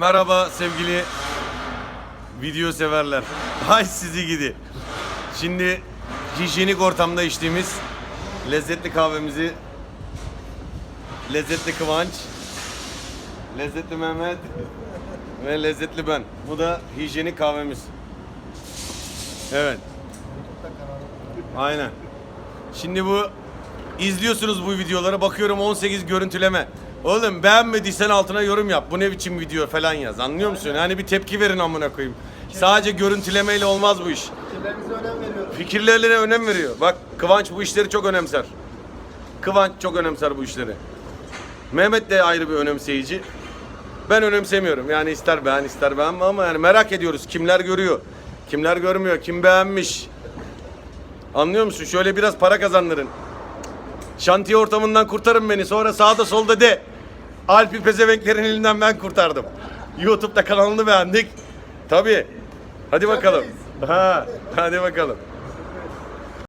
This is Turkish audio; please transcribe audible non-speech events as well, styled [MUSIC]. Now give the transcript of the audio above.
Merhaba sevgili video severler. [LAUGHS] Hay sizi gidi. Şimdi hijyenik ortamda içtiğimiz lezzetli kahvemizi lezzetli Kıvanç, lezzetli Mehmet ve lezzetli ben. Bu da hijyenik kahvemiz. Evet. Aynen. Şimdi bu izliyorsunuz bu videoları bakıyorum 18 görüntüleme. Oğlum beğenmediysen altına yorum yap. Bu ne biçim video falan yaz. Anlıyor musun? Yani bir tepki verin amına koyayım. Sadece görüntülemeyle olmaz bu iş. Fikirlerinize önem veriyorum. Fikirlerine önem veriyor. Bak Kıvanç bu işleri çok önemser. Kıvanç çok önemser bu işleri. Mehmet de ayrı bir önemseyici. Ben önemsemiyorum. Yani ister beğen ister beğenme ama yani merak ediyoruz. Kimler görüyor? Kimler görmüyor? Kim beğenmiş? Anlıyor musun? Şöyle biraz para kazandırın. Şantiye ortamından kurtarın beni. Sonra sağda solda de. Alpi pezevenklerin elinden ben kurtardım. YouTube'da kanalını beğendik. Tabii. Hadi bakalım. Ha, hadi bakalım.